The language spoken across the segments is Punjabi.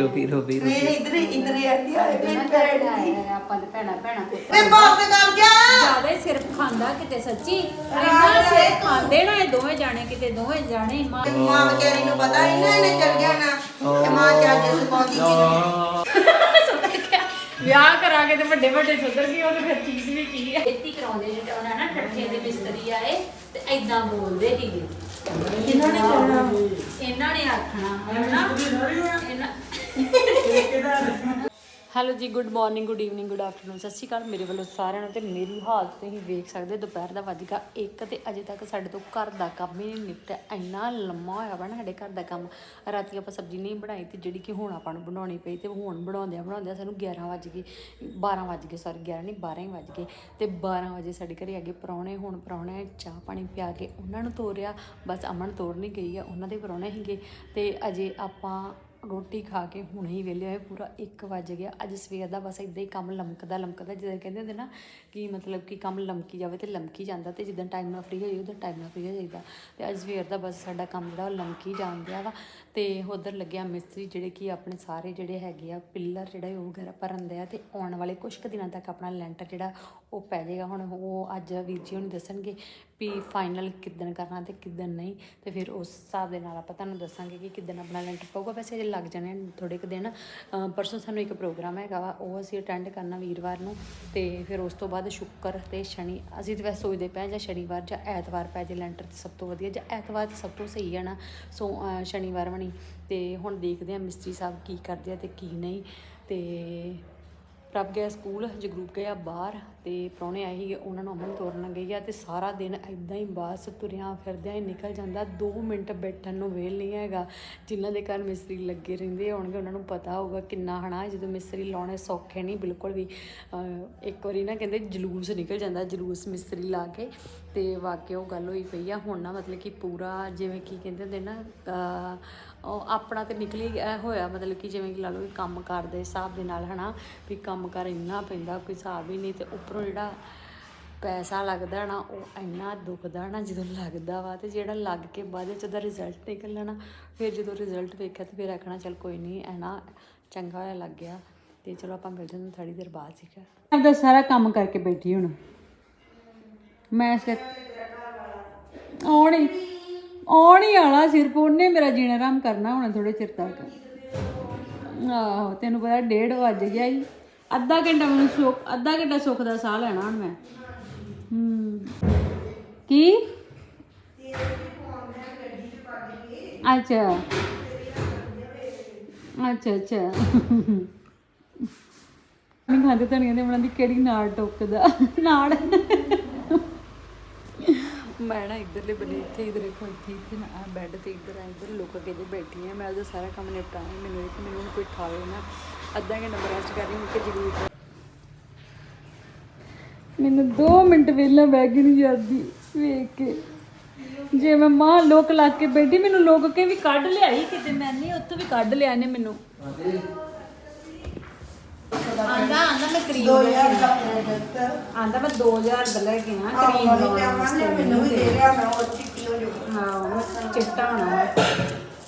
ਰੋਪੀ ਰੋਪੀ ਮੇਰੇ ਇਧਰ ਇਧਰ ਆਂਦੀ ਆ ਮੇਰੀ ਭੈਣ ਦੀ ਆਪਾਂ ਦੇ ਭੈਣਾ ਭੈਣਾ ਮੈਂ ਬੱਸ ਕਰ ਗਿਆ। ਜ਼ਿਆਦਾ ਸਿਰ ਖਾਂਦਾ ਕਿਤੇ ਸੱਚੀ। ਇੰਨਾ ਸਿਰ ਖਾਂਦੇ ਨਾ ਇਹ ਦੋਵੇਂ ਜਾਣੇ ਕਿਤੇ ਦੋਵੇਂ ਜਾਣੇ ਮਾਂ। ਤੇ ਮਾਂ ਵਿਚਾਰੀ ਨੂੰ ਪਤਾ ਹੀ ਨਾ ਇਹਨੇ ਚੱਲ ਗਿਆ ਨਾ। ਤੇ ਮਾਂ ਚੱਜ ਸੁਪਾਉਂਦੀ ਵਿਆਹ ਕਰਾ ਕੇ ਤੇ ਵੱਡੇ ਵੱਡੇ ਸੁਧਰ ਗਏ ਉਹ ਤੇ ਫਿਰ ਚੀਜ਼ ਵੀ ਕੀ ਹੈ ਖੇਤੀ ਕਰਾਉਂਦੇ ਜਿਹੜੇ ਉਹਨਾਂ ਨਾ ਠੱਠੇ ਦੇ ਮਿਸਤਰੀ ਆਏ ਤੇ ਐਦਾਂ ਬੋਲਦੇ ਸੀਗੇ। ਇਹਨਾਂ ਨੇ ਕਹਿਣਾ ਇਹਨਾਂ ਨੇ ਆਖਣਾ ਹਨਾ? ਇਹਨਾਂ ਹੈਲੋ ਜੀ good morning good evening good afternoon ਸਤਿ ਸ਼੍ਰੀ ਅਕਾਲ। ਮੇਰੇ ਵੱਲੋਂ ਸਾਰਿਆਂ ਨੂੰ ਤੇ ਮੇਰੀ ਹਾਲਤ ਤੁਸੀਂ ਵੇਖ ਸਕਦੇ ਹੋ, ਦੁਪਹਿਰ ਦਾ ਵੱਜ ਗਿਆ 1 ਤੇ ਅਜੇ ਤੱਕ ਸਾਡੇ ਤੋਂ ਘਰ ਦਾ ਕੰਮ ਹੀ ਨਹੀਂ ਨਿਪਟਿਆ। ਇੰਨਾ ਲੰਮਾ ਹੋਇਆ ਵਾ ਨਾ ਸਾਡੇ ਘਰ ਦਾ ਕੰਮ। ਰਾਤੀ ਆਪਾਂ ਸਬਜ਼ੀ ਨਹੀਂ ਬਣਾਈ ਤੇ ਜਿਹੜੀ ਕਿ ਹੁਣ ਆਪਾਂ ਨੂੰ ਬਣਾਉਣੀ ਪਈ ਤੇ ਹੁਣ ਬਣਾਉਂਦਿਆਂ ਬਣਾਉਂਦਿਆਂ ਸਾਨੂੰ 11 ਵੱਜ ਗਏ 12 ਵੱਜ ਗਏ ਸੌਰੀ 11 ਨਹੀਂ 12 ਹੀ ਵੱਜ ਗਏ। ਤੇ 12 ਵਜੇ ਸਾਡੇ ਘਰੇ ਆ ਗਏ ਪਰੌਣੇ ਹੁਣ ਪਰੌਣੇ ਚਾਹ ਪਾਣੀ ਪਿਆ ਕੇ ਉਹਨਾਂ ਨੂੰ ਤੋਰਿਆ। ਬਸ ਅਮਨ ਤੋਰ ਨਹੀਂ ਗਈ ਆ ਉਹਨਾਂ ਦੇ ਪਰੌਣੇ ਸੀਗੇ ਤੇ ਅਜੇ ਆਪਾਂ ਰੋਟੀ ਖਾ ਕੇ ਹੁਣੇ ਹੀ ਵਿਹਲੇ ਹੋਏ, ਪੂਰਾ 1 ਵਜ ਗਿਆ। ਅੱਜ ਸਵੇਰ ਦਾ ਬਸ ਇਦਾਂ ਹੀ ਕੰਮ ਲਮਕਦਾ ਲਮਕਦਾ, ਜਿੱਦਾਂ ਕਹਿੰਦੇ ਹੁੰਦੇ ਨਾ ਕਿ ਮਤਲਬ ਕਿ ਕੰਮ ਲਮਕੀ ਜਾਵੇ ਤੇ ਲਮਕੀ ਜਾਂਦਾ ਤੇ ਜਿੱਦਾਂ ਟਾਈਮ ਨਾਲ ਫ੍ਰੀ ਹੋ ਜਾਈਏ ਉਦੋਂ ਟਾਈਮ ਨਾਲ ਫ੍ਰੀ ਹੋ ਜਾਈਦਾ। ਤੇ ਅੱਜ ਸਵੇਰ ਦਾ ਬਸ ਸਾਡਾ ਕੰਮ ਜਿਹੜਾ ਉਹ ਲਮਕੀ ਜਾਣ ਡਿਆ ਵਾ। ਤੇ ਉਧਰ ਲੱਗਿਆ ਮਿਸਤਰੀ ਜਿਹੜੇ ਕਿ ਆਪਣੇ ਸਾਰੇ ਜਿਹੜੇ ਹੈਗੇ ਆ ਪਿੱਲਰ ਜਿਹੜਾ ਉਹ ਵਗੈਰਾ ਭਰਨ ਦੇ ਆ ਤੇ ਆਉਣ ਵਾਲੇ ਕੁਝ ਕੁ ਦਿਨਾਂ ਤੱਕ ਆਪਣਾ ਲੈਂਟਰ ਜਿਹੜਾ ਉਹ ਪੈ ਜਾਏਗਾ। ਹੁਣ ਉਹ ਅੱਜ ਵੀਰ ਜੀ ਹੁਣ ਦੱਸਣਗੇ ਵੀ ਫਾਈਨਲ ਕਿੱਦਣ ਕਰਨਾ ਤੇ ਕਿੱਦਣ ਨਹੀਂ ਤੇ ਫਿਰ ਉਸ ਹਿਸਾਬ ਦੇ ਨਾਲ ਆਪਾਂ ਤੁਹਾਨੂੰ ਦੱਸਾਂਗੇ ਕਿ ਕਿੱਦਣ ਆਪਣਾ ਲੈਂਟਰ ਪਊਗਾ। ਵੈਸੇ ਅਜੇ ਲੱਗ ਜਾਣੇ ਨੇ ਥੋੜੇ ਕੁ ਦਿਨ। ਪਰਸੋਂ ਸਾਨੂੰ ਇੱਕ ਪ੍ਰੋਗਰਾਮ ਹੈਗਾ ਵਾ, ਉਹ ਅਸੀਂ ਅਟੈਂਡ ਕਰਨਾ ਵੀਰਵਾਰ ਨੂੰ ਤੇ ਫਿਰ ਉਸ ਤੋਂ ਬਾਅਦ ਸ਼ੁੱਕਰ ਤੇ ਸ਼ਨੀ, ਅਸੀਂ ਤਾਂ ਵੈਸੇ ਸੋਚਦੇ ਪਏ ਹਾਂ ਜਾਂ ਸ਼ਨੀਵਾਰ ਜਾਂ ਐਤਵਾਰ ਪੈ ਜੇ ਲੈਂਟਰ ਤੇ ਸਭ ਤੋਂ ਵਧੀਆ, ਜਾਂ ਐਤਵਾਰ ਤੇ ਸਭ ਤੋਂ ਸਹੀ ਹੈ ਨਾ। ਸੋ ਸ਼ਨੀਵਾਰ ਬਣੀ ਤੇ ਹੁਣ ਦੇਖਦੇ ਹਾਂ ਮਿਸਤਰੀ ਸਾਹਿਬ ਕੀ ਕਰਦੇ ਆ ਤੇ ਕੀ ਨਹੀਂ। ਤੇ ਪ੍ਰਭ ਗਿਆ ਸਕੂਲ, ਜਗਰੂਪ ਗਿਆ ਬਾਹਰ ਤੇ ਪ੍ਰਾਹੁਣੇ ਆਏ ਸੀਗੇ, ਉਹਨਾਂ ਨੂੰ ਅਮਨ ਤੋਰਨ ਗਈ ਆ ਤੇ ਸਾਰਾ ਦਿਨ ਐਦਾਂ ਹੀ ਬਾਸ ਤੁਰਿਆਂ ਫਿਰਦਿਆਂ ਹੀ ਨਿਕਲ ਜਾਂਦਾ। 2 ਮਿੰਟ ਬੈਠਣ ਨੂੰ ਵੇਲ ਨਹੀਂ ਹੈਗਾ। ਜਿਨ੍ਹਾਂ ਦੇ ਘਰ ਮਿਸਤਰੀ ਲੱਗੇ ਰਹਿੰਦੇ ਹੋਣਗੇ, ਉਹਨਾਂ ਨੂੰ ਪਤਾ ਹੋਊਗਾ ਕਿੰਨਾ ਹਨਾ ਜਦੋਂ ਮਿਸਤਰੀ ਲਾਉਣੇ ਸੌਖੇ ਨਹੀਂ, ਬਿਲਕੁਲ ਵੀ ਇੱਕ ਵਾਰੀ ਨਾ ਕਹਿੰਦੇ ਜਲੂਸ ਨਿਕਲ ਜਾਂਦਾ, ਜਲੂਸ ਮਿਸਤਰੀ ਲਾ ਕੇ। ਤੇ ਵਾਕਿਆ ਉਹ ਗੱਲ ਹੋਈ ਪਈ ਆ। ਹੁਣ ਨਾ ਮਤਲਬ ਕਿ ਪੂਰਾ ਜਿਵੇਂ ਕੀ ਕਹਿੰਦੇ ਹੁੰਦੇ ਨਾ ਉਹ ਆਪਣਾ ਤੇ ਨਿਕਲੀ ਹੋਇਆ ਮਤਲਬ ਕਿ ਜਿਵੇਂ ਕਿ ਲਾ ਲਓ ਵੀ ਕੰਮ ਕਾਰ ਦੇ ਹਿਸਾਬ ਦੇ ਨਾਲ ਹਨਾ, ਵੀ ਕੰਮ ਕਰ ਇੰਨਾ ਪੈਂਦਾ, ਕੋਈ ਹਿਸਾਬ ਹੀ ਨਹੀਂ ਤੇ ਉੱਪਰੋਂ ਜਿਹੜਾ ਪੈਸਾ ਲੱਗਦਾ ਨਾ, ਉਹ ਇੰਨਾ ਦੁਖਦਾ ਨਾ ਜਦੋਂ ਲੱਗਦਾ ਵਾ ਤੇ ਜਿਹੜਾ ਲੱਗ ਕੇ ਬਾਅਦ ਵਿੱਚ ਉਹਦਾ ਰਿਜ਼ਲਟ ਨਿਕਲਣਾ ਨਾ, ਫਿਰ ਜਦੋਂ ਰਿਜ਼ਲਟ ਵੇਖਿਆ ਤੇ ਫਿਰ ਆਖਣਾ ਚੱਲ ਕੋਈ ਨਹੀਂ, ਐਨਾ ਚੰਗਾ ਹੋਇਆ, ਲੱਗ ਗਿਆ ਤੇ ਚਲੋ ਆਪਾਂ ਮਿਲਦੇ ਹਾਂ ਥੋੜੀ ਦੇਰ ਬਾਅਦ ਸੀਗਾ ਆਪਦਾ ਸਾਰਾ ਕੰਮ ਕਰਕੇ ਬੈਠੀ ਹੁਣ। ਮੈਂ ਸਿਰ ਆਉਣੀ ਆਉਣੀ ਆਲਾ ਸਿਰਫ, ਉਹਨੇ ਮੇਰਾ ਜੀਣਾ ਆਰਾਮ ਕਰਨਾ, ਹੁਣ ਥੋੜੇ ਚਿਰ ਤੱਕ। ਆਹੋ, ਤੈਨੂੰ ਪਤਾ ਡੇਢ ਵੱਜ ਗਿਆ ਜੀ ਅੱਧਾ ਘੰਟਾ ਮੈਨੂੰ ਸੁੱਖ, ਅੱਧਾ ਘੰਟਾ ਸੁੱਖ ਦਾ ਸਾਹ ਲੈਣਾ ਹੁਣ ਮੈਂ। ਹੂੰ। ਕੀ? ਅੱਛਾ। ਅੱਛਾ ਅੱਛਾ। ਮੈਂ ਖਾਂਦੇ ਧਨੀਆ ਦੇ ਬਣਾਉਂਦੀ ਕਿਹੜੀ ਨਾੜ ਟੋਕਦਾ? ਨਾੜ। ਮੈਂ ਨਾ ਇੱਧਰਲੇ ਬਨੇ ਇੱਥੇ, ਇਧਰ ਦੇਖੋ, ਇੱਥੇ ਇੱਥੇ ਨਾ ਆਹ ਬੈੱਡ ਤੇ ਇੱਧਰ ਆ ਇੱਧਰ ਲੁੱਕ ਕੇ ਜੇ ਬੈਠੀ ਆ। ਮੈਂ ਉਹਦਾ ਸਾਰਾ ਕੰਮ ਨਿਪਟਾਉਣਾ, ਮੈਨੂੰ ਇੱਕ, ਮੈਨੂੰ ਕੋਈ ਠਾਵੇ ਨਾ। ਅੱਧਾ ਘੰਟਾ ਰੈਸਟ ਕਰ ਰਹੀ ਹਾਂ ਕਿ ਜ਼ਰੂਰ ਮੈਨੂੰ 2 ਮਿੰਟ ਵੇਲਾ ਬਹਿ ਕੇ ਨਹੀਂ ਜਾਂਦੀ, ਵੇਖ ਕੇ। ਜੇ ਮੈਂ ਮਾਂ ਲੋਕ ਲਾ ਕੇ ਬੈਠੀ, ਮੈਨੂੰ ਲੋਕ ਕੇ ਵੀ ਕੱਢ ਲਿਆਈ ਕਿਤੇ, ਮੈਂ ਨਹੀਂ ਉੱਥੋਂ ਵੀ ਕੱਢ ਲਿਆ ਨੇ ਮੈਨੂੰ। ਆਂਦਾ ਆਂਦਾ ਮੈਂ ਕਰੀਮ 2000 ਦਾ ਪ੍ਰੋਜੈਕਟ ਆਂਦਾ ਮੈਂ 2000 ਦਾ ਲੈ ਕੇ ਆ ਆਹ ਕਰੀਮ ਵਾਲੀ ਲਾਉਣ ਤੇ ਵਾਸਤੇ ਆਵਾਂਗੇ ਮੈਨੂੰ ਵੀ ਦੇ ਰਿਹਾ ਮੈਂ ਉਹ ਚਿੱਟੀ ਹੋ ਜੂ ਹਾਂ ਉਹ ਚਿੱਟਾ ਹੋਣਾ ਵਾ।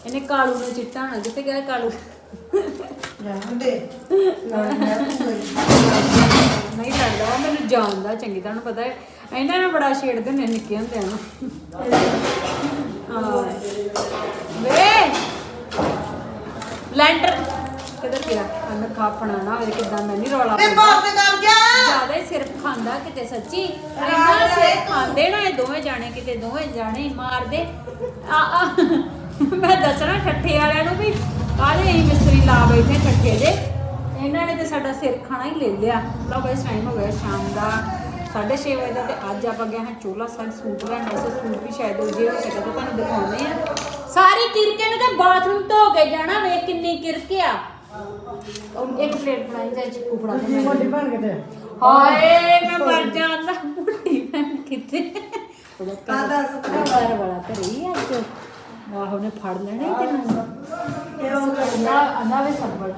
ਇਹਨੇ ਕਾਲੂ ਨੇ ਚਿੱਟਾ ਹੋਣਾ ਜਿੱਥੇ ਗਿਆ ਕਾਲੂ। ਜਾਂਦੇ ਨਾਲ ਮੈਂ ਕੋਈ ਨਹੀਂ। ਲੱਗਦਾ ਵਾ ਮੈਨੂੰ ਜਾਣਦਾ ਚੰਗੀ ਤਰ੍ਹਾਂ ਨੂੰ ਪਤਾ ਹੈ। ਇਹਨਾਂ ਨੇ ਬੜਾ ਛੇੜਦੇ ਨੇ ਨਿੱਕੇ ਹੁੰਦੇ ਨੂੰ ਹਾਂ। ਵੇ! ਲੈਂਟਰ ਕਿਧਰ ਗਿਆ ਖਾਪਣਾ ਨਾ ਹੋਵੇ ਕਿਦਾਂ ਮੈਂ ਨਹੀਂ ਰੌਲਾ ਮੈਂ ਪਾਉਂਦਾ। ਬੱਸ ਕਰ ਗਿਆ ਜ਼ਿਆਦਾ ਹੀ ਸਿਰ ਖਾਂਦਾ ਕਿਤੇ ਸੱਚੀ। ਇੰਨਾ ਸਿਰ ਖਾਂਦੇ ਨਾ ਇਹ ਦੋਵੇਂ ਜਾਣੇ ਕਿਤੇ ਦੋਵੇਂ ਜਾਣੇ ਹੀ ਮਾਰਦੇ ਆ ਆ ਮੈਂ ਦੱਸਣਾ ਠੱਠੇ ਵਾਲਿਆਂ ਨੂੰ ਵੀ ਕਾਹਦੇ ਅਸੀਂ ਮਿਸਤਰੀ ਲਾ ਬੈਠੇ ਠੱਠੇ ਦੇ ਇਹਨਾਂ ਨੇ ਤੇ ਸਾਡਾ ਸਿਰ ਖਾਣਾ ਹੀ ਲੈ ਲਿਆ। ਲਓ ਬਈ ਟਾਈਮ ਹੋ ਗਿਆ ਸ਼ਾਮ ਦਾ। 6:30 ਵਜੇ ਦਾ ਤੇ ਅੱਜ ਆਪਾਂ ਗਏ ਹਾਂ ਚੋਲਾ ਸਾਈਡ ਸੂਟ ਲੈਣ। ਵਾਸਤੇ ਸੂਟ ਵੀ ਸ਼ਾਇਦ ਉਹ ਜੇ ਹੋ ਸਕੇ ਤਾਂ ਤੁਹਾਨੂੰ ਦਿਖਾਉਂਦੇ ਆ ਸਾਰੀ ਕਿਰਕੇ ਨੂੰ ਤੇ ਬਾਥਰੂਮ ਧੋ ਕੇ ਜਾਣਾ ਵੇਖ ਕਿੰਨੀ ਕਿਰਕੇ ਆ। ਉਹ ਇੱਕ ਪਲੇਟ ਬਣਾਈ ਜਾਈ ਚਿੱਕੂ ਫੜਾ ਦੇ ਮੈਨੂੰ। ਬਣ ਕੇ ਤੇ ਹਾਏ ਮੈਂ ਮਰ ਜਾਂਦਾ। ਬੁੱਢੀ ਭੈਣ ਕਿਤੇ ਘਰ ਵਾਲਾ ਘਰੇ ਹੀ ਆ ਅੱਜ? ਆਹੋ ਨੇ ਫੜ ਲੈਣੇ ਤੈਨੂੰ। ਕਿਉਂ ਅੰਨਾ ਅੰਨਾ ਵੇ ਸੰਭਲ।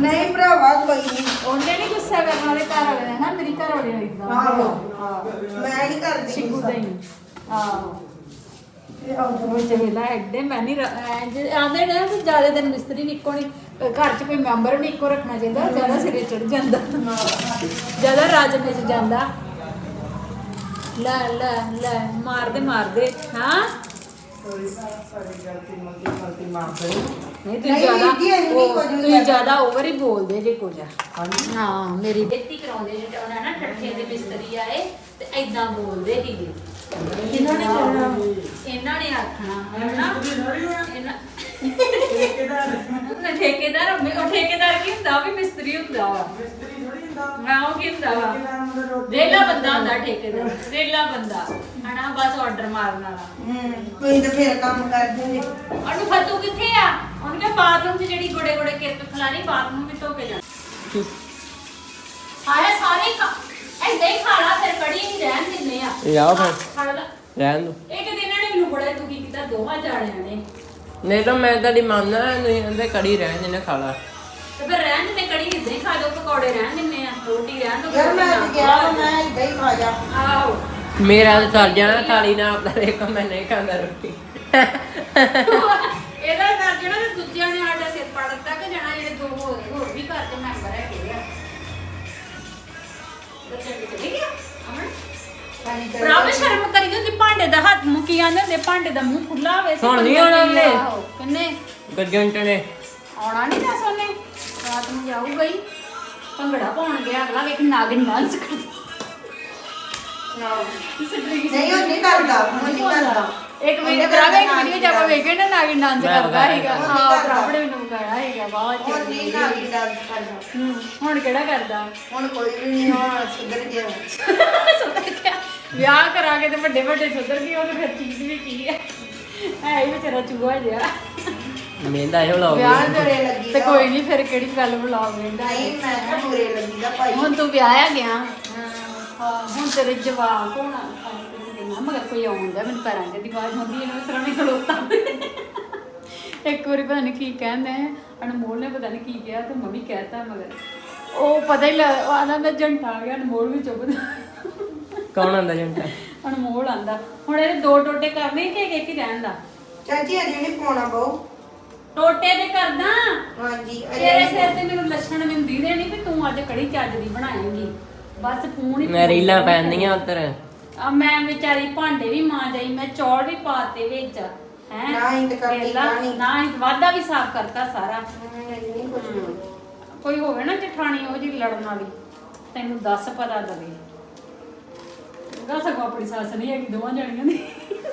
ਨਹੀਂ ਭਰਾਵਾ ਕੋਈ ਨਹੀਂ। ਉਹਨੇ ਨਹੀਂ ਗੁੱਸਾ ਕਰਨ ਵਾਲੇ ਘਰ ਵਾਲੇ ਨੇ ਨਾ ਮੇਰੀ ਘਰ ਵਾਲੀ ਨੇ ਇਦਾਂ ਆਹੋ। ਹਾਂ ਮੈਂ ਨਹੀਂ ਕਰਦੀ ਸ਼ਿੰਗੂ ਦਾ ਹੀ। ਆਹੋ। ਇਹ ਆਉਂਦੇ ਵੇਲਾ ਐਡੇ ਮੈਂ ਨਹੀਂ ਆਂਦੇ ਨੇ ਕਿ ਜ਼ਿਆਦਾ ਦਿਨ ਮਿਸਤਰੀ ਵੀ ਇੱਕੋ ਨਹੀਂ ਘਰ 'ਚ ਕੋਈ ਮੈਂਬਰ ਵੀ ਇੱਕੋ ਰੱਖਣਾ ਚਾਹੀਦਾ ਜ਼ਿਆਦਾ ਸਿਰੇ ਚੜ ਜਾਂਦਾ। ਜ਼ਿਆਦਾ ਰਾਜ ਵਿੱਚ ਜਾਂਦਾ। ਲੈ ਲੈ ਲੈ ਮਾਰਦੇ ਮਾਰਦੇ ਹਾਂ? ਨਹੀਂ ਤੂੰ ਨਹੀਂ, ਜ਼ਿਆਦਾ ਵੀਰ ਜੀ, ਅਸੀਂ ਨਹੀਂ ਕੁਝ ਵੀ ਤੁਸੀਂ ਜ਼ਿਆਦਾ ਓਵਰ ਹੀ ਬੋਲਦੇ ਜੇ ਕੁਝ। ਹਾਂ ਮੇਰੀ ਬੇਟੀ ਕਰਾਉਂਦੇ ਜੇ ਉਹਨਾਂ ਨਾ ਠੱਠੇ ਦੇ ਮਿਸਤਰੀ ਆਏ ਤੇ ਐਦਾਂ ਬੋਲਦੇ ਸੀਗੇ। ਕਿਹਨਾਂ ਨੇ ਕਰਨਾ ਇਹਨਾਂ ਨੇ ਆਖਣਾ ਹਨਾ? ਇਹਨਾਂ ਠੇਕੇਦਾਰ। ਠੇਕੇਦਾਰ ਉਹ ਠੇਕੇਦਾਰ ਕੀ ਹੁੰਦਾ? ਉਹ ਵੀ ਮਿਸਤਰੀ ਹੁੰਦਾ ਵਾ। ਹਾਂ ਉਹ ਕੀ ਹੁੰਦਾ ਵਾ? ਵੇਲਾ ਬੰਦਾ ਹੁੰਦਾ ਠੇਕੇਦਾਰ। ਵੇਲਾ ਬੰਦਾ ਹਨਾ? ਬਸ ਆਰਡਰ ਮਾਰਨ ਵਾਲਾ। ਹੂੰ ਤੁਸੀਂ ਤਾਂ ਫੇਰ ਕੰਮ ਕਰਦੇ ਨੇ। ਅਨੂ ਫਤੂ ਕਿੱਥੇ ਆ? ਉਹਨੇ ਕਿਹਾ ਬਾਥਰੂਮ 'ਚ ਜਿਹੜੀ ਗੋੜੇ ਗੋੜੇ ਕਿਰਕ ਖਲਾਣੀ ਬਾਥਰੂਮ ਵੀ ਧੋ ਕੇ ਜਾਣਾ। ਆਇਆ ਸਾਰੇ ਐਦਾਂ ਹੀ ਖਾਣਾ ਫਿਰ ਕੜੀ ਨਹੀਂ ਰਹਿਣ ਦਿੰਦੇ ਆ। ਇਹ ਆਓ ਫਿਰ। ਖਾ ਲਾ। ਰਹਿਣ ਦੋ। ਇੱਕ ਦਿਨ ਇਹਨਾਂ ਨੇ ਮੈਨੂੰ ਬੜਾ ਦੁਖੀ ਕੀਤਾ ਦੋਹਾਂ ਜਾਣਿਆਂ ਨੇ। ਨਹੀਂ ਤਾਂ ਮੈਂ ਤੁਹਾਡੀ ਮੰਨਦਾ ਨਹੀਂ ਕਹਿੰਦੇ ਕੜੀ ਰਹਿਣ ਦੇ ਨਾ ਖਾ ਲਾ। ਤੇ ਫਿਰ ਰਹਿਣ ਦਿੰਦੇ ਕੜੀ ਇਦਾਂ ਹੀ ਖਾ ਦੋ ਪਕੌੜੇ ਰਹਿਣ ਦਿੰਦੇ ਆ ਰੋਟੀ ਰਹਿਣ ਦੋ ਯਾਰ ਮੈਂ ਤਾਂ ਗਿਆ ਵਾ, ਮੈਂ ਇਦਾਂ ਹੀ ਖਾ ਜਾ। ਆਓ। ਮੇਰਾ ਤਾਂ ਚੱਲ ਜਾਣਾ ਥਾਲੀ ਨਾਲ ਆਪਦਾ ਦੇਖੋ ਮੈਂ ਨਹੀਂ ਖਾਂਦਾ ਰੋਟੀ। ਇਹਦਾ ਕਰ ਜਿਹੜਾ ਤੇ ਦੂਜਿਆਂ ਨੇ ਸਾਡਾ ਸਿਰ ਪੜ ਦਿੱਤਾ ਕਿ ਜਾਣਾ ਜਿਹੜੇ ਦੋ ਹੋਰ ਹੋਰ ਵੀ ਘਰ ਦੇ ਮੈਂਬਰ ਹੈਗੇ ਮੈਂ ਸ਼ਰਮ ਕਰੀ ਦੀ ਹੁੰਦੀ ਭਾਂਡੇ ਦਾ ਹੱਥ ਮੁੱਕੀ ਜਾਂਦੇ ਹੁੰਦੇ ਭਾਂਡੇ ਦਾ ਮੂੰਹ ਖੁੱਲਾ ਹੋਵੇ ਤੇ ਹੁਣ ਨਹੀਂ ਬੰਦਾ ਆਉਣਾ ਉਹਨੇ। ਆਹੋ, ਕਿੰਨੇ? ਗੱਜਣ ਨੇ। ਆਉਣਾ ਨਹੀਂ ਦੱਸ ਉਹਨੇ। ਰਾਤ ਨੂੰ ਜਾਊਗਾ ਹੀ ਭੰਗੜਾ ਪਾਉਣ ਗਿਆ ਅਗਲਾ ਵੇਖ ਨਾਗਿਨ ਡਾਂਸ ਕਰਦਾ। ਨਹੀਂ ਉਹ ਨਹੀਂ ਕਰਦਾ ਉਹ ਨਹੀਂ ਕਰਦਾ। ਇੱਕ ਵੀਡੀਓ ਕਰਾਂਗੇ ਇੱਕ ਵੀਡੀਓ ਚ ਆਪਾਂ ਵੇਖੇ ਨਾ ਨਾਗਿਨ ਡਾਂਸ ਕਰਦਾ ਹੈਗਾ ਹਾਂ। ਭਰਾਪੜੇ ਮੈਨੂੰ ਵਿਖਾਇਆ ਹੈਗਾ ਬਹੁਤ ਉਹ ਚੰਗੀ ਨਹੀਂ ਨਾ ਕੀ ਡਾਂਸ ਕਰਦਾ। ਹੂੰ, ਹੁਣ ਕਿਹੜਾ ਕਰਦਾ? ਹੁਣ ਕੋਈ ਵੀ ਨਹੀਂ ਹੁਣ ਸੁਧਰ ਗਿਆ। ਸੁਧਰ ਗਿਆ। ਵਿਆਹ ਕਰਾ ਕੇ ਤੇ ਵੱਡੇ ਵੱਡੇ ਸੁਧਰ ਗਏ ਉਹ ਤੇ ਫਿਰ ਚੀਜ਼ ਵੀ ਕੀ ਹੈ ਹੈ ਹੀ ਵਿਚਾਰਾ ਚੂਹਾ ਜਿਹਾ। ਮੇਂਦਾ ਇਹੋ ਲਾਓ ਵਿਆਹ ਕਰੇ ਲੱਗੀ ਤੇ ਦਾ। ਕੋਈ ਨਹੀਂ ਫਿਰ ਕਿਹੜੀ ਗੱਲ ਬੁਲਾਓ ਵੇਂਦਾ ਨਹੀਂ ਮੈਂ ਤਾਂ ਬੁਰੇ ਲੱਗੀ ਦਾ ਭਾਈ। ਹੁਣ ਤੂੰ ਵਿਆਹਿਆ ਗਿਆ। ਹਾਂ। ਹੁਣ ਤੇਰੇ ਜਵਾਬ ਹੋਣਾ ਨਾ ਮਗਰ ਕੋਈ ਆਉਂਦਾ ਮੈਨੂੰ ਪੈਰਾਂ ਤੇ ਦੀ ਆਵਾਜ਼ ਹੁੰਦੀ ਹੈ ਨਾ ਸਰਾਣੇ ਖਲੋਤਾ ਇੱਕ ਵਾਰੀ ਪਤਾ ਨਹੀਂ ਕੀ ਕਹਿੰਦੇ ਅਨਮੋਲ ਨੇ ਪਤਾ ਨਹੀਂ ਕੀ ਕਿਹਾ ਤੇ ਮੰਮੀ ਕਹਿਤਾ ਮਗਰ ਉਹ ਪਤਾ ਹੀ ਆਦਾ ਦਾ ਜੰਟਾ ਆ ਗਿਆ ਅਨਮੋਲ ਵੀ ਚੁੱਪਦਾ ਕੌਣ ਆਂਦਾ ਜੰਟਾ? ਅਨਮੋਲ ਆਂਦਾ ਹੁਣ ਇਹਦੇ ਦੋ ਟੋਟੇ ਕਰਨੇ ਕਿ ਇੱਕ ਹੀ ਰਹਿਣ ਦਾ। ਚਾਚੀ ਅਜੇ ਨਹੀਂ ਪਾਉਣਾ ਬਹੁ। ਟੋਟੇ ਦੇ ਕਰਦਾ। ਹਾਂਜੀ ਤੇਰੇ ਸਿਰ ਤੇ ਮੈਨੂੰ ਲੱਛਣ ਮੈਨੂੰ ਦੀਦੇ ਨਹੀਂ ਵੀ ਤੂੰ ਅੱਜ ਕੜੀ ਚੱਜ ਦੀ ਬਣਾਏਂਗੀ। ਬਸ ਫੋਨ ਹੀ ਮੈਂ ਰੀਲਾਂ ਪੈਂਦੀਆਂ ਉੱਤਰ ਆ ਮੈਂ ਵਿਚਾਰੀ ਭਾਂਡੇ ਵੀ ਮਾਂ ਜਾਈ ਮੈਂ ਚੌਲ ਵੀ ਪਾਤੇ ਵਿੱਚ ਹੈ। ਨਾ ਹੀ ਤੇ ਕੀਤਾ ਨੀ। ਹੀ ਵਾਦਾ ਵੀ ਸਾਫ਼ ਕਰਤਾ ਸਾਰਾ। ਨਹੀਂ ਕੁਝ ਨਹੀਂ ਕੋਈ ਹੋਵੇ ਨਾ ਜਠਾਣੀ ਉਹ ਜੀ ਲੜਨ ਵਾਲੀ ਤੈਨੂੰ ਦੱਸ ਪਤਾ ਦਵੇ। ਗਾ ਸਕੋ ਆਪਣੀ ਸੱਸ ਨਹੀਂ ਹੈਗੀ ਦੋਵਾਂ ਜਣੀਆਂ ਦੀ।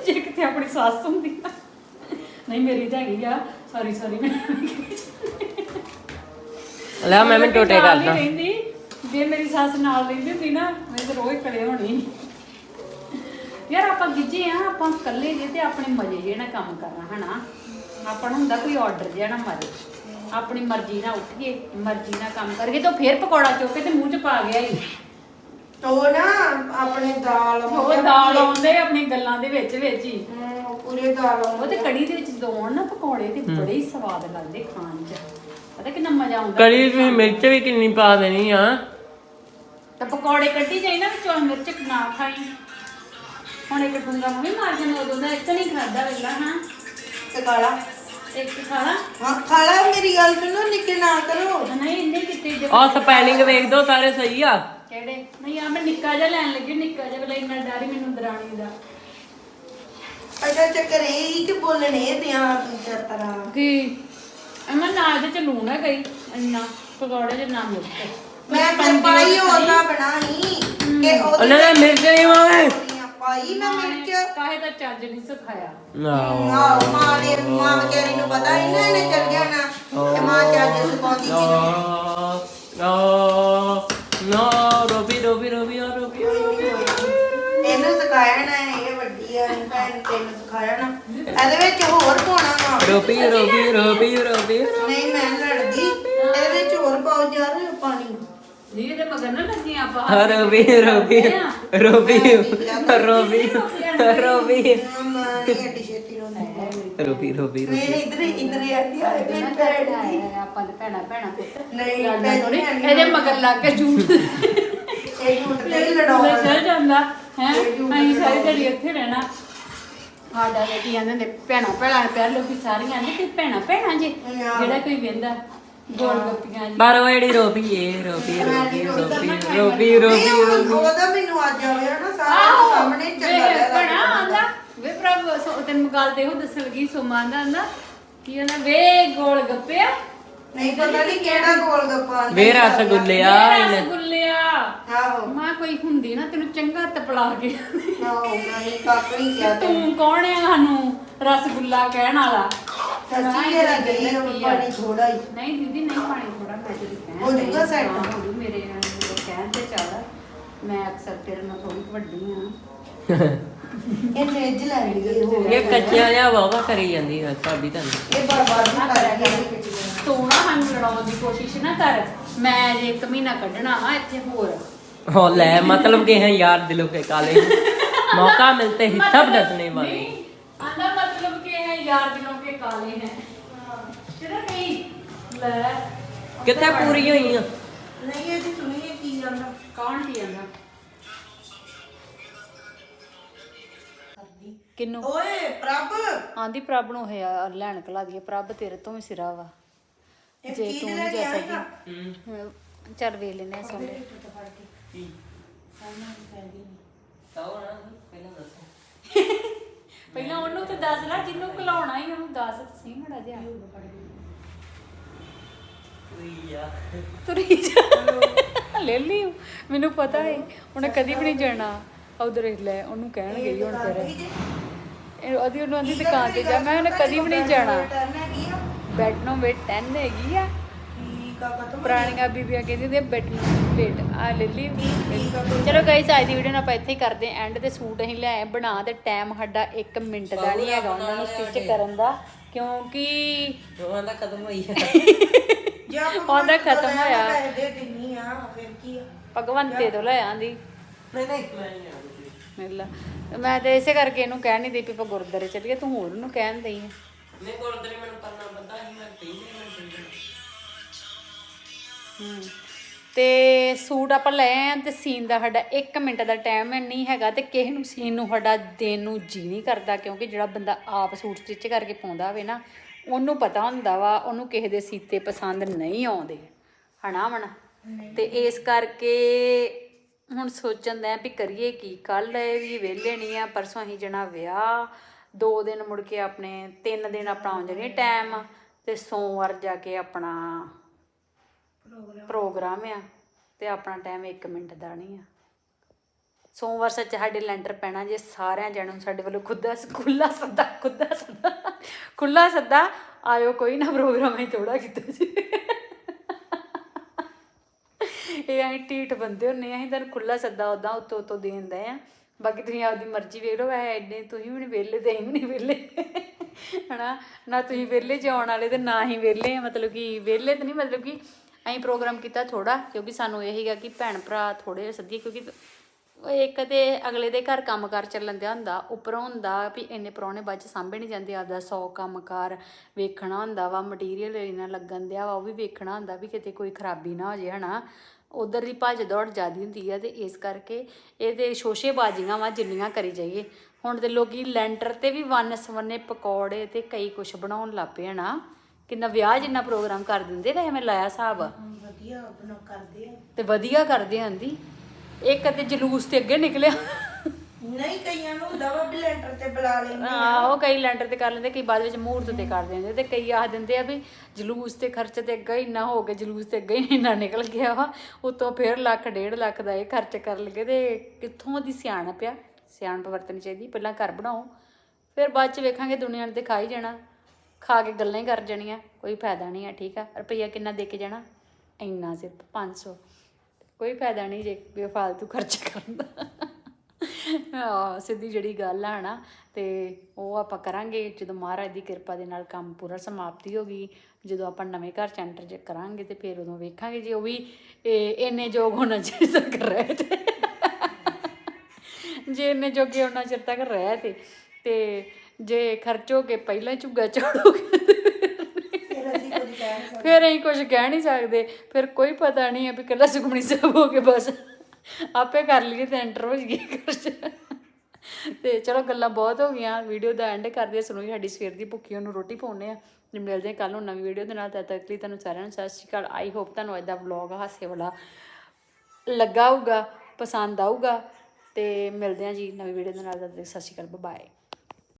ਜੇ ਕਿਤੇ ਆਪਣੀ ਸੱਸ ਹੁੰਦੀ। ਨਹੀਂ ਮੇਰੀ ਤਾਂ ਹੈਗੀ ਆ। ਸੌਰੀ ਸੌਰੀ ਮੈਂ ਲੈ ਮੈਂ ਵੀ ਟੋਟੇ ਕਰਦਾ ਰਹਿੰਦੀ। ਜੇ ਮੇਰੀ ਸੱਸ ਨਾਲ ਰਹਿੰਦੀ ਹੁੰਦੀ ਨਾ ਮੈਂ ਤਾਂ ਰੋਜ਼ ਕਲੇ ਹੋਣੀ। ਯਾਰ ਆਪਾਂ ਗਿੱਜੇ ਆ ਆਪਾਂ ਇਕੱਲੇ ਜੇ ਤੇ ਆਪਣੇ ਮਜ਼ੇ ਜੇ ਨਾਲ ਕੰਮ ਕਰਨਾ ਹਨਾ? ਆਪਾਂ ਨੂੰ ਹੁੰਦਾ ਕੋਈ ਆਰਡਰ ਜਿਹਾ ਨਾ ਮਾਰੇ। ਆਪਣੀ ਮਰਜ਼ੀ ਨਾਲ ਉੱਠੀਏ ਮਰਜ਼ੀ ਨਾਲ ਕੰਮ ਕਰੀਏ ਤਾਂ ਫੇਰ ਪਕੌੜਾ ਚੁੱਕ ਕੇ ਤੇ ਮੂੰਹ 'ਚ ਪਾ ਗਿਆ ਹੀ। ਤੋ ਨਾ ਆਪਣੇ ਦਾਲ ਉਹ ਦਾਲ ਆਉਂਦੇ ਆਪਣੀ ਗੱਲਾਂ ਦੇ ਵਿੱਚ ਵਿੱਚ ਹੀ। ਪੂਰੇ ਦਾਲ ਉਹ ਤੇ ਕੜੀ ਦੇ ਵਿੱਚ ਦੋਣ ਨਾ ਪਕੌੜੇ ਤੇ ਬੜੇ ਹੀ ਸਵਾਦ ਲੱਗਦੇ ਖਾਣ 'ਚ। ਪਤਾ ਕਿੰਨਾ ਮਜ਼ਾ ਆਉਂਦਾ ਕੜੀ ਤੁਸੀਂ ਮਿਰਚ ਵੀ ਕਿੰਨੀ ਪਾ ਦੇਣੀ ਆ। ਤੇ ਪਕੌੜੇ ਕੱਢੀ ਜਾਈ ਨਾ ਵਿੱਚੋਂ ਮਿਰਚ ਨਾ ਖਾਈ। ਹੁਣ ਇੱਕ ਡੂੰਗਾ ਮੰਮੀ ਮਾਰ ਜਾਂਦਾ ਉਦੋਂ ਦਾ ਇੱਕ ਨਹੀਂ ਖਾਦਾ ਵੇਲਾ ਹਾਂ? ਤੇ ਕਾਲਾ ਇੱਕ ਖਾਲਾ ਹਾਂ ਖਾਲਾ ਮੇਰੀ ਗੱਲ ਸੁਣੋ ਨਿੱਕੇ ਨਾ ਕਰੋ। ਨਹੀਂ ਇੰਨੇ ਕਿਤੇ ਜੇ। ਆਹ ਸਪੈਲਿੰਗ ਵੇਖ ਦੋ ਸਾਰੇ ਸਹੀ ਆ। ਕਿਹੜੇ? ਨਹੀਂ ਆ ਮੈਂ ਨਿੱਕਾ ਜਿਹਾ ਲੈਣ ਲੱਗੀ ਨਿੱਕਾ ਜਿਹਾ ਵੇਲਾ ਇੰਨਾ ਡਰ ਹੀ ਮੈਨੂੰ ਦਰਾਣੀ ਦਾ। ਅਜਾ ਚੱਕਰ ਇਹ ਹੀ ਕਿ ਬੋਲਣੇ ਦਿਆਂ ਦੂਜਾ ਤਰ੍ਹਾਂ। ਕੀ? ਅਮਨ ਨਾ ਇਹਦੇ ਚ ਲੂਣ ਹੈ ਗਈ ਇੰਨਾ ਪਕੌੜੇ ਚ ਨਾ ਮਿਰਚ ਮੈਂ ਫਿਰ ਪਾਈ ਉਹਦਾ ਬਣਾਈ ਕਿ ਉਹਦੇ ਉਹਨਾਂ ਨੇ ਮਿਰਚ ਨਹੀਂ ਮਾਵੇ ਪਾਈ ਮੈਂ ਮਿਰਚ। ਕਾਹੇ ਦਾ ਚੱਜ ਨਹੀਂ ਸਿਖਾਇਆ। ਆਓ ਆਹ ਮਾਂ ਨੇ ਮਾਂ ਵਿਚਾਰੀ ਨੂੰ ਪਤਾ ਹੀ ਨਾ ਇਹਨੇ ਚੱਲ ਜਾਣਾ ਤੇ ਮਾਂ ਚੱਜ ਸੁਪਾਉਂਦੀ ਸੀ ਨੋ ਨੋ ਰੋਬੀ ਰੋਬੀ ਰੋਬੀ ਆ ਰੋਬੀ ਆ, ਰੋਬੀ। ਆ। ਇਹਨੂੰ ਸਿਖਾਇਆ ਨਾ ਇਹ ਵੱਡੀ ਆ ਇਹਨੂੰ ਭੈਣ ਨੇ ਤੈਨੂੰ ਸਿਖਾਇਆ ਨਾ। ਇਹਦੇ ਵਿੱਚ ਹੋਰ ਪਾਉਣਾ ਵਾ। ਰੋਬੀ ਰੋਬੀ ਰੋਬੀ ਰੋਬੀ ਨਹੀਂ ਮੈਂ ਨੀ ਲੜਦੀ। ਇਹਦੇ ਵਿੱਚ ਹੋਰ ਪਾਓ ਯਾਰ ਪਾਣੀ। ਜੀ ਇਹਦੇ ਮਗਰ ਨਾ ਲੱਗੀ ਆਪਾਂ ਰੋਬੀ ਰੋਬੀ ਰੋਬੀ ਰੋਬੀ ਰੋਬੀ ਮਾਂ ਨਹੀਂ ਐਡੀ ਛੇਤੀ ਰੋਂਦੀ ਰੋਬੀ ਰੋਬੀ ਨਹੀਂ ਨਹੀਂ ਇਧਰ ਇਧਰ ਆਦੀ ਆ ਇਹਦੀ ਭੈਣ ਦੀ। ਆਪਾਂ ਦੇ ਭੈਣਾ ਭੈਣਾ। ਨਹੀਂ, ਲੜਨਾ। ਭੈਣ ਇਹਦੇ ਮਗਰ ਲੱਗ ਕੇ ਝੂਠ ਇਹ ਝੂਠ ਤੇ ਹੀ ਲੈ ਲੜਾਉਣਾ ਚਲ ਜਾਂਦਾ ਹੈ? ਅਸੀਂ ਸਾਰੀ ਦਿਹਾੜੀ ਇੱਥੇ ਰਹਿਣਾ। ਸਾਡਾ ਨੇ ਭੈਣਾ ਭੈਣਾ ਪਹਿਲ ਲੋਕੀ ਸਾਰੀਆਂ ਆਂਦੇ ਕਿ ਭੈਣਾ ਭੈਣਾ ਜੀ ਜਿਹੜਾ ਕੋਈ ਵੇਂਦਾ ਗੋਲ ਗੱਪੀਆਂ ਜੀ। ਪਰ ਉਹ ਜਿਹੜੀ ਰੋਬੀ ਏ ਰੋਬੀ ਰੋਬੀ ਰੋਬੀ ਰੋਬੀ ਰੋਬੀ ਨਹੀਂ, ਉਹ- ਉਹਦਾ ਮੈਨੂੰ ਅੱਜ ਆਇਆ ਨਾ ਸਾਰਿਆਂ ਦੇ ਸਾਹਮਣੇ ਚੰਗਾ ਵੇ ਲੱਗਦਾ ਭੈਣਾ ਆਂਦਾ ਵੇ ਪ੍ਰਭ ਸੋ ਤੈਨੂੰ ਗੱਲ ਤੇ ਉਹ ਦੱਸਣ ਲੱਗੀ ਸੁਮਾ ਆਂਦਾ ਆਂਦਾ ਕੀ ਆਂਦਾ ਵੇ ਗੋਲ ਗੱਪਿਆ ਨਹੀਂ ਪਤਾ ਨਹੀਂ ਕਿਹੜਾ ਗੋਲ ਗੱਪਾ ਵੇ ਰਸਗੁੱਲਿਆ ਇਹਨੇ ਰਸਗੁੱਲਿਆ ਆਹੋ। ਮਾਂ ਕੋਈ ਹੁੰਦੀ ਨਾ ਤੈਨੂੰ ਚੰਗਾ ਤਪਲਾ ਕੇ। ਆਹੋ ਮੈਂ ਕੱਖ ਨਹੀਂ ਕਿਹਾ ਤੈਨੂੰ। ਤੂੰ ਕੌਣ ਹੈ ਸਾਨੂੰ ਰਸਗੁੱਲਾ ਕਹਿਣ ਵਾਲਾ? ਸੱਚੀ ਇਹ ਲੱਗੀ ਉਹ ਪਾਣੀ ਥੋੜਾ ਹੀ। ਨਹੀਂ ਦੀਦੀ ਨਹੀਂ ਪਾਣੀ ਥੋੜਾ ਮੈਂ ਤੇਰੀ ਕਹਿਣ ਹੋ ਜਾਊਗਾ set? ਹਾਂ, ਹੋ ਜਾਊ, ਮੇਰੇ ਮੇਰੇ ਕਹਿਣ ਤੇ ਚੱਲ। ਮੈਂ ਅਕਸਰ ਤੇਰੇ ਨਾਲ ਥੋੜੀ ਵੱਡੀ ਆ ਇਹ ਫ੍ਰਿਜ ਲੈ ਲਈ ਹੋ ਇਹ ਕੱਚਿਆ ਜਿਹਾ ਵਾਵਾ ਕਰੀ ਜਾਂਦੀ ਹੈ ਸਾਡੀ ਤਾਂ ਇਹ ਬਰਬਾਦ ਨਾ ਕਰਿਆ ਕਰ। ਤੂੰ ਨਾ ਸਾਨੂੰ ਲੜਾਉਣ ਦੀ ਕੋਸ਼ਿਸ਼ ਨਾ ਕਰ। ਮੈਂ ਜੇ ਇੱਕ ਮਹੀਨਾ ਕੱਢਣਾ ਆ ਇੱਥੇ ਹੋਰ। ਹੋ ਲੈ ਮਤਲਬ ਕਿ ਹੈ ਯਾਰ ਦਿਲੋਂ ਕੇ ਕਾਲੇ ਮੌਕਾ ਮਿਲਤੇ ਹੀ ਸਭ ਡਟਨੇ ਵਾਲੇ। ਨਹੀਂ, ਆਂਦਾ ਮਤਲਬ ਕਿ ਹੈ ਯਾਰ ਦਿਲੋਂ ਕੇ ਕਾਲੇ ਹੈ ਤੇਰਾ ਨਹੀਂ ਲੈ ਕਿੱਥੇ ਪੂਰੀ ਹੋਈਆਂ? ਨਹੀਂ ਇਹ ਜੀ ਸੁਣੀਏ ਕੀ ਜਾਂਦਾ। ਕੌਣ ਕੀ ਆਂਦਾ ਕਿੰਨੂੰ? ਓਏ ਪ੍ਰਭ! ਆਂਦੀ ਪ੍ਰਭ ਨੂੰ ਹੋਇਆ ਲੈਣ ਕਲਾ ਦੀ ਪ੍ਰਭ ਤੇਰੇ ਤੋਂ ਵੀ ਸਿਰਾ ਵਾ। ਇਹ ਜੇ ਤੂੰ ਨਹੀਂ ਕੇ ਜਾ ਆਏਗਾ। ਸਕਦੀ ਚੱਲ ਵੇਖ ਲੈਨੇ ਆ ਲੈ ਪਹਿਲਾਂ ਉਹਨੂੰ ਤੇ ਦੱਸ ਲੈ ਜਿਹਨੂੰ ਖਿਲਾਉਣਾ ਹੀ ਉਹਨੂੰ ਦੱਸ ਸਹੀ ਮੜਾ ਜਿਹਾ। ਤੁਰੀ ਜਾ। ਲੈ ਲਈ ਮੈਨੂੰ ਪਤਾ ਹੈ ਉਹਨੇ ਕਦੀ ਵੀ ਨਹੀਂ ਜਾਣਾ। ਉਧਰ ਲੈ ਉਹਨੂੰ ਕਹਿਣਗੇ ਹੀ ਹੁਣ ਫਿਰ ਇਹ ਉਹਦੀ ਉਹਨੂੰ ਆਂਦੀ ਦੁਕਾਨ ਤੇ ਜਾ ਮੈਂ ਉਹਨੇ ਕਦੀ ਵੀ ਨਹੀਂ ਜਾਣਾ। ਆ ਬੈਡ ਨੂੰ ਵੇਟ 10 ਹੈਗੀ ਆ। ਠੀਕ ਆ ਪੁਰਾਣੀਆਂ ਬੀਬੀਆਂ ਕਹਿੰਦੀਆਂ ਨੇ ਬੈਡ ਨੂੰ ਵੇਟ ਆ ਲੈ ਲਈ। ਚਲੋ ਗਾਇਸ ਅੱਜ ਦੀ ਵੀਡੀਓ ਨੂੰ ਆਪਾਂ ਇੱਥੇ ਹੀ ਕਰਦੇ ਐਂਡ ਤੇ ਸੂਟ ਅਸੀਂ ਲਿਆਏ ਬਣਾ ਤੇ ਟਾਈਮ ਸਾਡਾ 1 ਮਿੰਟ ਦਾ ਨਹੀਂ ਹੈਗਾ ਉਹਨਾਂ ਨੂੰ ਸਟਿਚ ਕਰਨ ਦਾ ਕਿਉਂਕਿ ਦੋਵਾਂ ਦਾ ਕਦਮ ਹੋਈ ਹੈ ਜੇ ਆਪਾਂ ਉਹਦਾ ਮਰਜ਼ੀ ਤੋਂ ਖਤਮ ਲੈ ਹੋਇਆ। ਪੈਸੇ ਦੇ ਦਿੰਨੀ ਆ ਫਿਰ ਕੀ ਆ? ਭਗਵੰਤੇ ਤੋਂ ਲੈ ਆਂਦੀ। ਨਹੀਂ ਨਹੀਂ ਮੈਂ ਤੇ ਇਸੇ ਕਰਕੇ ਇਹਨੂੰ ਕਹਿ ਨਹੀਂ ਦੇ ਵੀ ਆਪਾਂ ਗੁਰਦਾਰੇ ਚੱਲੀਏ ਤੂੰ ਹੋਰ ਨੂੰ ਕਹਿਣ ਦਈ। ਨਹੀਂ ਗੁਰਦੁਆਰੇ ਮੈਨੂੰ ਕਰਨਾ ਬੰਦਾ ਹੀ ਮੈਂ ਕਹਿੰਦੀ ਮੈਂ ਕਹਿੰਦੀ ਹਮ। ਤੇ ਸੂਟ ਆਪਾਂ ਲੈ ਆਏ ਆਂ ਤੇ ਸੀਨ ਦਾ ਸਾਡਾ 1 ਮਿੰਟ ਦਾ ਟਾਈਮ ਨਹੀਂ ਹੈਗਾ ਤੇ ਕਿਸੇ ਨੂੰ ਸੀਨ ਨੂੰ ਸਾਡਾ ਦੇਣ ਨੂੰ ਜੀ ਨਹੀਂ ਕਰਦਾ ਕਿਉਂਕਿ ਜਿਹੜਾ ਬੰਦਾ ਆਪ ਸੂਟ ਸਟਿਚ ਕਰਕੇ ਪਾਉਂਦਾ ਹੋਵੇ ਨਾ ਉਹਨੂੰ ਪਤਾ ਹੁੰਦਾ ਵਾ ਉਹਨੂੰ ਕਿਸੇ ਦੇ ਸੀਤੇ ਪਸੰਦ ਨਹੀਂ ਆਉਂਦੇ। ਹਨਾ ਮਣਾ ਤੇ ਇਸ ਕਰਕੇ ਹੁਣ ਸੋਚਣ ਦਾ ਵੀ ਕਰੀਏ ਕੀ ਕੱਲ ਵੀ ਵਿਹਲੇ ਨਹੀਂ ਆ ਪਰਸੋਂ ਅਸੀਂ ਜਣਾ ਵਿਆਹ ਦੋ ਦਿਨ ਮੁੜ ਕੇ ਆਪਣੇ ਤਿੰਨ ਦਿਨ ਆਪਣਾ ਆਉਣ ਜਣੇ ਟਾਈਮ ਤੇ ਸੋਮਵਾਰ ਜਾ ਕੇ ਆਪਣਾ ਪ੍ਰੋਗਰਾਮ ਆ ਤੇ ਆਪਣਾ ਟਾਈਮ 1 ਮਿੰਟ ਦਾ ਨਹੀਂ ਆ। ਸੋਮਵਾਰ ਸੱਚ ਸਾਡੇ ਲੈਂਟਰ ਪੈਣਾ ਜੇ ਸਾਰਿਆਂ ਜਣੋਂ ਸਾਡੇ ਵੱਲੋਂ ਖੁੱਦਾ ਖੁੱਲਾ ਸੱਦਾ ਖੁੱਦਾ ਸੱਦਾ ਖੁੱਲਾ ਸੱਦਾ ਆਇਓ ਕੋਈ ਨਾ ਪ੍ਰੋਗਰਾਮ ਹੈ ਥੋੜਾ ਕੀਤਾ ਜੀ। ਇਹ ਅਸੀਂ ਢੀਠ ਬੰਦੇ ਹੁੰਨੇ ਆ ਅਸੀਂ ਤੁਹਾਨੂੰ ਖੁੱਲਾ ਸੱਦਾ ਉਦਾਂ ਉੱਤੋਂ ਉੱਤੋਂ ਦੇਂਦੇ ਆ। ਬਾਕੀ ਤੁਸੀਂ ਆਪਦੀ ਮਰਜ਼ੀ ਵੇਖ ਲਓ ਵੈ ਐਡੇ ਤੁਸੀਂ ਵੀ ਨਹੀਂ ਵਿਹਲੇ ਤੇ ਅਸੀਂ ਵੀ ਨਹੀਂ ਵਿਹਲੇ। ਹਨਾ? ਨਾ ਤੁਸੀਂ ਵਿਹਲੇ ਚ ਆਉਣ ਵਾਲੇ ਤੇ ਨਾ ਹੀ ਵਿਹਲੇ ਆ। ਮਤਲਬ ਕਿ ਵਿਹਲੇ ਤੇ ਨਹੀਂ ਮਤਲਬ ਕਿ ਅਸੀਂ ਪ੍ਰੋਗਰਾਮ ਕੀਤਾ ਥੋੜਾ ਕਿਉਂਕਿ ਸਾਨੂੰ ਇਹ ਸੀਗਾ ਕਿ ਭੈਣ ਭਰਾ ਥੋੜੇ ਸੱਦੀਏ, ਕਿਉਂਕਿ ਇੱਕ ਤੇ ਅਗਲੇ ਦੇ ਘਰ ਕੰਮਕਾਰ ਚੱਲਣ ਦਿਆ ਹੁੰਦਾ, ਉੱਪਰੋਂ ਹੁੰਦਾ ਵੀ ਇੰਨੇ ਪ੍ਰਾਹੁਣੇ ਬਾਅਦ ਚ ਸਾਂਭੇ ਨਹੀਂ ਜਾਂਦੇ, ਆਪਦਾ 100 ਕੰਮਕਾਰ ਵੇਖਣਾ ਹੁੰਦਾ ਵਾ ਮਟੀਰੀਅਲ ਇਹਨਾਂ ਲੱਗਣ ਦਿਆ ਵਾ, ਉਹ ਵੀ ਵੇਖਣਾ ਹੁੰਦਾ ਵੀ ਕਿਤੇ ਕੋਈ ਖਰਾਬੀ ਨਾ ਹੋ ਜੇ, ਹਨਾ? ਉਧਰ ਦੀ ਭੱਜ ਦੌੜ ਜ਼ਿਆਦੀ ਹੁੰਦੀ ਆ ਤੇ ਇਸ ਕਰਕੇ ਇਹਦੇ ਸ਼ੋਸ਼ੇ ਬਾਜੀਆਂ ਵਾ ਜਿੰਨੀਆਂ ਕਰੀ ਜਾਈਏ। ਹੁਣ ਤੇ ਲੋਕੀ ਲੈਂਟਰ ਤੇ ਵੀ ਵੰਨ ਸਵੰਨੇ ਪਕੌੜੇ ਤੇ ਕਈ ਕੁਛ ਬਣਾਉਣ ਲੱਗ ਪਏ ਹਨਾ ਕਿੰਨਾ ਵਿਆਹ ਜਿੰਨਾ ਪ੍ਰੋਗਰਾਮ ਕਰ ਦਿੰਦੇ ਵੈਸੇ ਮੈਂ ਲਾਇਆ ਹਿਸਾਬ ਵਧੀਆ ਬਣਾ ਕਰਦੇ ਆ। ਤੇ ਵਧੀਆ ਕਰਦੇ ਆਂਦੀ। ਇੱਕ ਤੇ ਜਲੂਸ ਤੇ ਅੱਗੇ ਨਿਕਲਿਆ। ਨਹੀਂ, ਕਈਆਂ ਨੂੰ ਦਵਾ ਬਲੈਂਡਰ ਤੇ ਬੁਲਾ ਲੈਂਦੇ ਆਹੋ ਕਈ ਲੈਂਟਰ ਤੇ ਕਰ ਲੈਂਦੇ, ਕਈ ਬਾਅਦ ਵਿੱਚ ਮੂਹਰਤ ਤੇ ਕਰ ਦਿੰਦੇ ਤੇ ਕਈ ਆਖ ਦਿੰਦੇ ਆ ਵੀ ਜਲੂਸ ਤੇ ਖਰਚ ਤੇ ਅੱਗਾ ਹੀ ਇੰਨਾ ਹੋ ਗਿਆ, ਜਲੂਸ ਤੇ ਅੱਗਾ ਹੀ ਇੰਨਾ ਨਿਕਲ ਗਿਆ ਵਾ, ਉਤੋਂ ਫਿਰ ਲੱਖ, ਡੇਢ ਲੱਖ ਦਾ ਇਹ ਖਰਚ ਕਰ ਲਗੇ ਤੇ ਕਿੱਥੋਂ ਦੀ ਸਿਆਣਪ ਪਿਆ ਸਿਆਣਪ ਵਰਤਣੀ ਚਾਹੀਦੀ, ਪਹਿਲਾਂ ਘਰ ਬਣਾਓ, ਫਿਰ ਬਾਅਦ ਚ ਵੇਖਾਂਗੇ ਦੁਨੀਆ ਨੇ ਤੇ ਖਾ ਹੀ ਜਾਣਾ, ਖਾ ਕੇ ਗੱਲਾਂ ਹੀ ਕਰ ਜਾਣੀਆਂ, ਕੋਈ ਫਾਇਦਾ ਨਹੀਂ ਆ, ਠੀਕ ਆ? ਰੁਪਈਆ ਕਿੰਨਾ ਦੇ ਕੇ ਜਾਣਾ? ਇੰਨਾ ਸਿਰਫ 500 ਕੋਈ ਫਾਇਦਾ ਨਹੀਂ ਜੇ ਬੇਫਾਲਤੂ ਖਰਚ ਕਰਨ ਦਾ। ਸਿੱਧੀ ਜਿਹੜੀ ਗੱਲ ਆ ਨਾ ਤੇ ਉਹ ਆਪਾਂ ਕਰਾਂਗੇ ਜਦੋਂ ਮਹਾਰਾਜ ਦੀ ਕਿਰਪਾ ਦੇ ਨਾਲ ਕੰਮ ਪੂਰਾ ਸਮਾਪਤੀ ਹੋ ਗਈ ਜਦੋਂ ਆਪਾਂ ਨਵੇਂ ਘਰ ਚ ਐਂਟਰ ਜੇ ਕਰਾਂਗੇ ਤੇ ਫਿਰ ਉਦੋਂ ਵੇਖਾਂਗੇ ਜੇ ਉਹ ਵੀ ਇੰਨੇ ਯੋਗ ਹੋਣਾ ਚਿਰ ਤੱਕ ਰਹੇ ਤੇ। ਜੇ ਇੰਨੇ ਜੋਗੇ ਹੋਣਾ ਚਿਰ ਤੱਕ ਰਹਿ ਤੇ ਤੇ ਜੇ ਖਰਚ ਹੋ ਕੇ ਪਹਿਲਾਂ ਝੁੱਗਾ ਚੜੋਗੇ ਫਿਰ ਅਸੀਂ ਕੁਝ ਕਹਿ ਨਹੀਂ ਸਕਦੇ। ਫਿਰ ਅਸੀਂ ਕੁਝ ਕਹਿ ਨਹੀਂ ਸਕਦੇ ਫਿਰ ਕੋਈ ਪਤਾ ਨਹੀਂ ਹੈ ਵੀ ਕੱਲਾ ਸੁਖਮਣੀ ਸਾਹਿਬ ਹੋ ਕੇ ਬਸ। ਆਪੇ ਕਰ ਲਈਏ ਤੇ ਐਂਟਰ ਹੋ ਜਾਈਏ ਘਰ 'ਚ। ਤੇ ਚਲੋ ਗੱਲਾਂ ਬਹੁਤ ਹੋ ਗਈਆਂ ਵੀਡੀਓ ਦਾ ਐਂਡ ਕਰਦੇ ਹਾਂ। ਸੁਣੋ ਸਾਡੀ ਸਵੇਰ ਦੀ ਭੁੱਖੀ ਉਹਨੂੰ ਰੋਟੀ ਪਾਉਣੇ ਆ ਤੇ ਮਿਲਦੇ ਹਾਂ ਕੱਲ ਨੂੰ ਨਵੀਂ ਵੀਡੀਓ ਦੇ ਨਾਲ, ਤਦ ਤੱਕ ਲਈ ਤੁਹਾਨੂੰ ਸਾਰਿਆਂ ਨੂੰ ਸਤਿ ਸ਼੍ਰੀ ਅਕਾਲ। ਆਈ ਹੋਪ ਤੁਹਾਨੂੰ ਅੱਜ ਦਾ ਵਲੌਗ ਹਾਸੇ ਵਾਲਾ ਲੱਗਾ ਹੋਊਗਾ, ਪਸੰਦ ਆਊਗਾ। ਤੇ ਮਿਲਦੇ ਹਾਂ ਜੀ ਨਵੀਂ ਵੀਡੀਓ ਦੇ ਨਾਲ, ਤਦ ਤੱਕ ਸਤਿ ਸ਼੍ਰੀ ਅਕਾਲ ਬਾਏ